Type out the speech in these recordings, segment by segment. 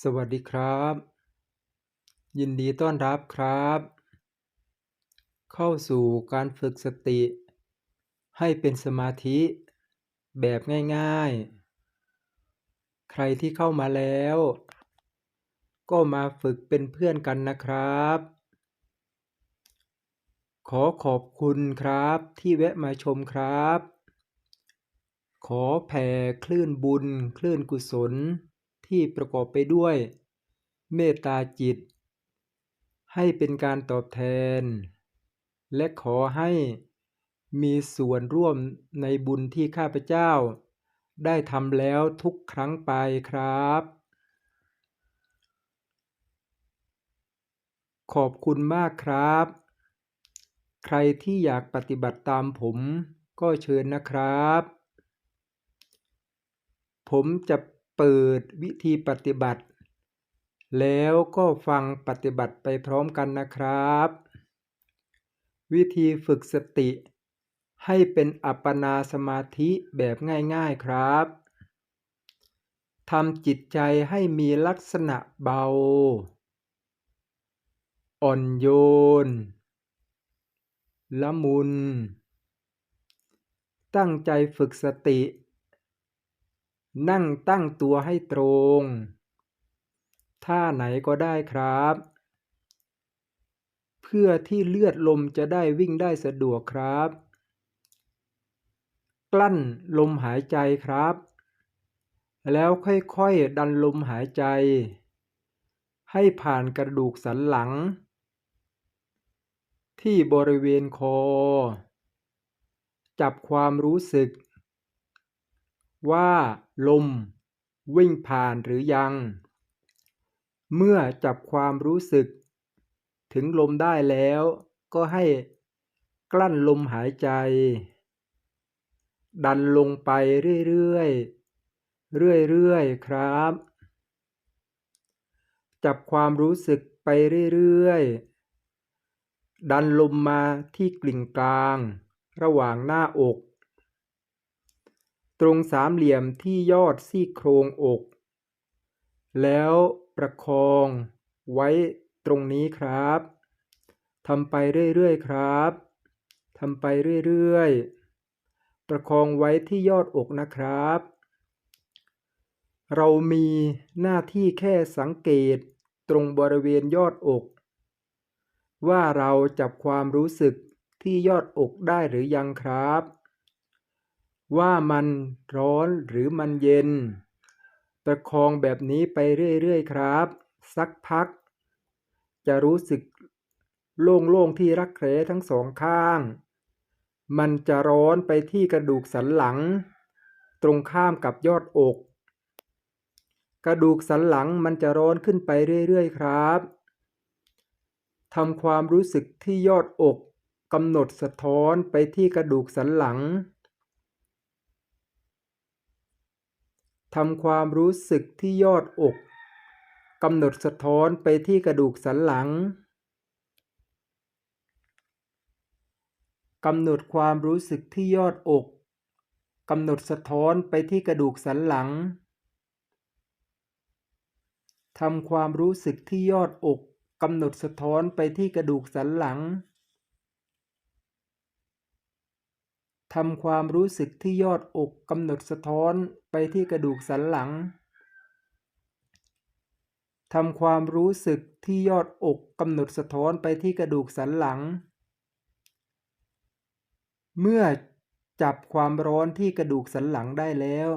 สวัสดีครับ ยินดีต้อนรับครับ เข้าสู่การฝึกสติ ให้เป็นสมาธิ แบบง่ายๆ ใครที่เข้ามาแล้ว ก็มาฝึกเป็นเพื่อนกันนะครับ ขอขอบคุณครับที่แวะมาชมครับ ขอแผ่คลื่นบุญ คลื่นกุศล ที่ประกอบไปด้วย เมตตาจิต ให้เป็นการตอบแทน และขอให้มีส่วนร่วมในบุญที่ข้าพเจ้า ได้ทำแล้วทุกครั้งไปครับ ขอบคุณมากครับ ใครที่อยากปฏิบัติตามผมก็เชิญนะครับ ผมจะ เปิดวิธีปฏิบัติ แล้วก็ฟังปฏิบัติไปพร้อมกันนะครับ วิธีฝึกสติ ให้เป็นอัปปนาสมาธิแบบง่ายๆครับทำจิตใจให้มีลักษณะเบา อ่อนโยน ละมุน ตั้งใจฝึกสติ นั่งตั้งตัวให้ตรงท่าไหนก็ได้ครับ เพื่อที่เลือดลมจะได้วิ่งได้สะดวกครับ กลั้นลมหายใจครับ แล้วค่อยๆดันลมหายใจ ให้ผ่านกระดูกสันหลัง ที่บริเวณคอ จับความรู้สึก ว่าลมวิ่งผ่านหรือยัง เมื่อจับความรู้สึก ถึงลมได้แล้วก็ให้กลั้นลมหายใจ ดันลงไปเรื่อยๆ เรื่อยๆ ครับ จับความรู้สึกไปเรื่อยๆ ดันลมมาที่กลิ่งกลาง ระหว่างหน้าอก ตรงสามเหลี่ยมที่ยอดซี่โครงอก แล้วประคองไว้ตรงนี้ครับทำไปเรื่อยๆครับทำไปเรื่อยๆ ประคองไว้ที่ยอดอกนะครับ เรามีหน้าที่แค่สังเกตตรงบริเวณยอดอก ว่าเราจับความรู้สึกที่ยอดอกได้หรือยังครับ ว่ามันร้อนหรือมันเย็น ประคองแบบนี้ไปเรื่อยๆครับ สักพัก จะรู้สึกโล่งๆที่รักแร้ทั้งสองข้าง มันจะร้อนไปที่กระดูกสันหลัง ตรงข้ามกับยอดอก กระดูกสันหลังมันจะร้อนขึ้นไปเรื่อยๆครับทำความรู้สึกที่ยอดอกกำหนดสะท้อนไปที่กระดูกสันหลัง ทำความรู้สึกที่ยอดอกกำหนดสะท้อนไปที่กระดูกสันหลังกำหนดความรู้สึกที่ยอดอกกำหนดสะท้อนไปที่กระดูกสันหลังทำความรู้สึกที่ยอดอกกำหนดสะท้อนไปที่กระดูกสันหลัง ทำความรู้สึกที่ยอดอกกำหนดสะท้อนไปที่กระดูกสันหลังทำความรู้สึกที่ยอดอกกำหนดสะท้อนไปที่กระดูกสันหลัง เมื่อจับความร้อนที่กระดูกสันหลังได้แล้ว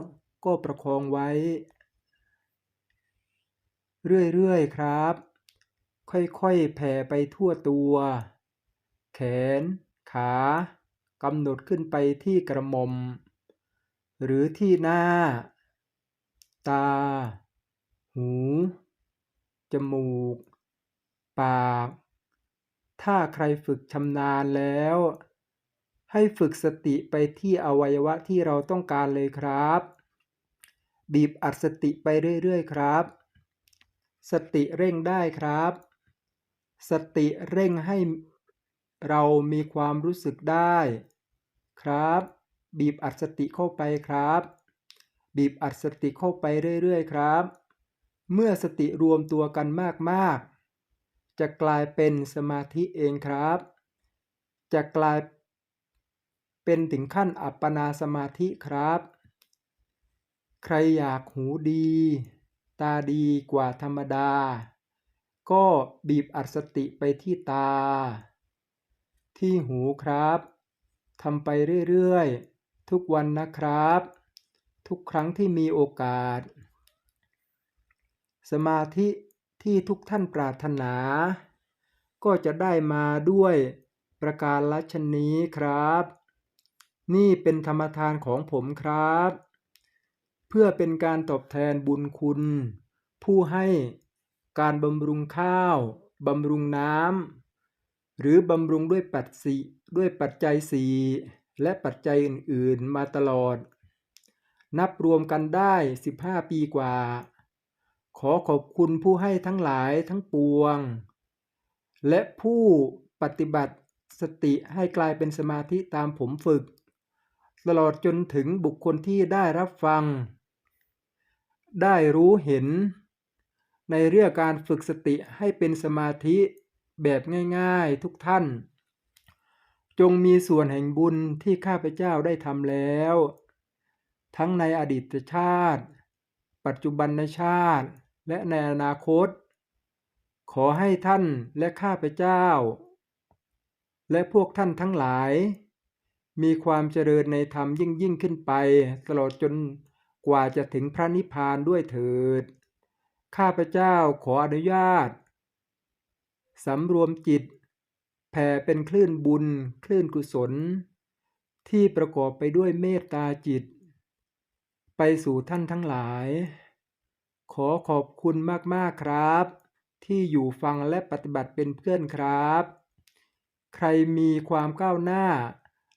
ก็ประคองไว้ เรื่อยๆครับ ค่อยๆแผ่ไปทั่วตัว แขน ขา กำหนดขึ้นไปที่กระมม หรือที่หน้า ตา หู จมูก ปาก ถ้าใครฝึกชำนาญแล้ว ให้ฝึกสติไปที่อวัยวะที่เราต้องการเลยครับ บีบอัดสติไปเรื่อยๆครับ สติเร่งได้ครับ สติเร่งให้ เรามีความรู้สึกได้ ครับ บีบอัดสติเข้าไปครับ บีบอัดสติเข้าไปเรื่อยๆครับ เมื่อสติรวมตัวกันมากๆ จะกลายเป็นสมาธิเองครับ จะกลายเป็นถึงขั้นอัปปนาสมาธิครับ ใครอยากหูดี ตาดีกว่าธรรมดา ก็บีบอัดสติไปที่ตา ที่หูครับทำไปเรื่อยๆ ทุกวันนะครับ ทุกครั้งที่มีโอกาส สมาธิที่ทุกท่านปรารถนา ก็จะได้มาด้วยประการละชนนี้ครับ นี่เป็นธรรมทานของผมครับ เพื่อเป็นการตอบแทนบุญคุณ ผู้ให้การบำรุงข้าวบำรุงน้ำ หรือบำรุงด้วยปัจสิด้วยปัจจัยสี่และปัจจัยอื่นๆมาตลอด นับรวมกันได้ 15 ปีกว่า ขอขอบคุณผู้ให้ทั้งหลายทั้งปวง และผู้ปฏิบัติสติให้กลายเป็นสมาธิตามผมฝึก ตลอดจนถึงบุคคลที่ได้รับฟัง ได้รู้เห็น ในเรื่องการฝึกสติให้เป็นสมาธิ แบบง่ายๆทุกท่าน จงมีส่วนแห่งบุญที่ข้าพเจ้าได้ทำแล้ว ทั้งในอดีตชาติ ปัจจุบันชาติ และในอนาคต ขอให้ท่านและข้าพเจ้า และพวกท่านทั้งหลาย มีความเจริญในธรรมยิ่งยิ่งขึ้นไป ตลอดจนกว่าจะถึงพระนิพพานด้วยเถิด ข้าพเจ้าขออนุญาต สำรวมจิต แผ่เป็นคลื่นบุญ คลื่นกุศล ที่ประกอบไปด้วยเมตตาจิต ไปสู่ท่านทั้งหลาย ขอขอบคุณมาก ๆ ครับ ที่อยู่ฟังและปฏิบัติเป็นเพื่อนครับ ใครมีความก้าวหน้า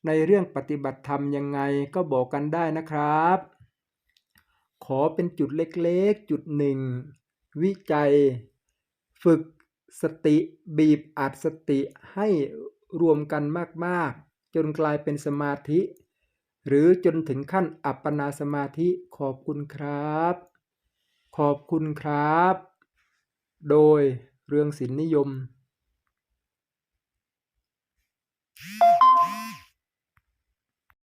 ในเรื่องปฏิบัติธรรมยังไงก็บอกกันได้นะครับ ขอเป็นจุดเล็ก ๆ จุดหนึ่ง วิจัย ฝึก สติบีบอัดสติให้รวมกันมากๆ จนกลายเป็นสมาธิ หรือจนถึงขั้นอัปปนาสมาธิขอบคุณครับ ขอบคุณครับ โดยเรืองศิลนิยม you